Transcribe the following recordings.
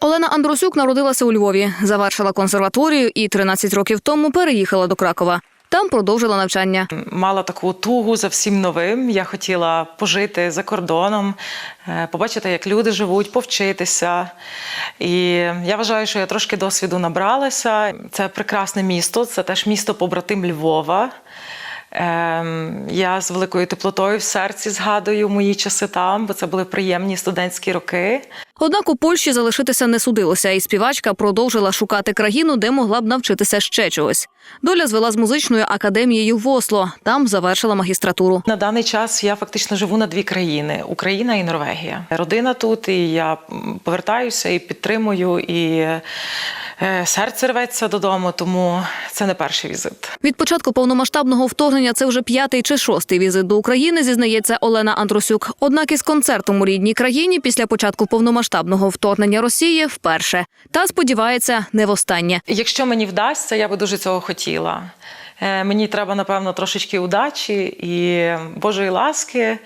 Олена Андрусюк народилася у Львові, завершила консерваторію і 13 років тому переїхала до Кракова. Там продовжила навчання. Мала таку тугу за всім новим. Я хотіла пожити за кордоном, е, побачити, як люди живуть, повчитися. І я вважаю, що я трошки досвіду набралася. Це прекрасне місто, це теж місто побратим Львова. Ем, Я з великою теплотою в серці згадую мої часи там, бо це були приємні студентські роки. Однак у Польщі залишитися не судилося, і співачка продовжила шукати країну, де могла б навчитися ще чогось. Доля звела з музичною академією в Осло. Там завершила магістратуру. На даний час я фактично живу на дві країни: Україна і Норвегія. Родина тут, і я повертаюся і підтримую, і е, серце рветься додому, тому це не перший візит. Від початку повномасштабного вторгнення це вже п'ятий чи шостий візит до України, зізнається Олена Андрусюк. Однак із концертом у рідній країні після початку повномасштабного вторгнення Росії вперше. Та сподівається, не востаннє. Якщо мені вдасться, я би дуже цього хотіла. Е, Мені треба, напевно, трошечки удачі і Божої ласки.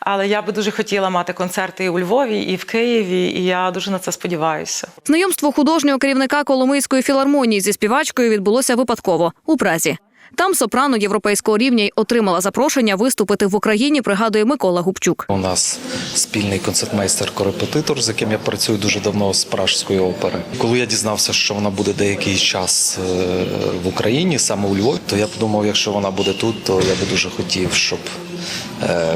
Але я би дуже хотіла мати концерти і у Львові, і в Києві, і я дуже на це сподіваюся. Знайомство художнього керівника Коломийської філармонії зі співачкою відбулося випадково у Празі. Там сопрано європейського рівня й отримала запрошення виступити в Україні. Пригадує Микола Губчук. У нас спільний концертмейстер-корепетитор, з яким я працюю дуже давно з Пражської опери. Коли я дізнався, що вона буде деякий час е, в Україні, саме у Львові, то я подумав, якщо вона буде тут, то я би дуже хотів, щоб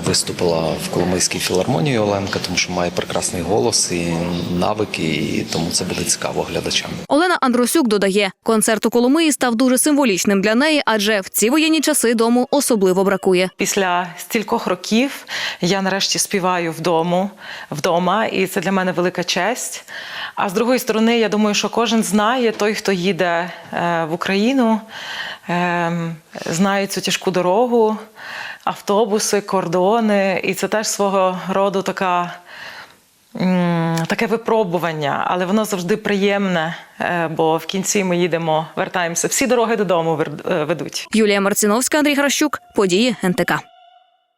виступила в Коломийській філармонії Оленка, тому що має прекрасний голос і навики, і тому це буде цікаво глядачам. Олена Андросюк додає, концерт у Коломиї став дуже символічним для неї, адже в ці воєнні часи дому особливо бракує. Після стількох років я нарешті співаю вдому, вдома, і це для мене велика честь. А з другої сторони, я думаю, що кожен знає, той, хто їде е, в Україну, е, знає цю тяжку дорогу, автобуси, кордони, і це теж свого роду така. Таке випробування, але воно завжди приємне, е, бо в кінці ми їдемо, вертаємося. Всі дороги додому е, ведуть. Юлія Марциновська, Андрій Гращук, події НТК.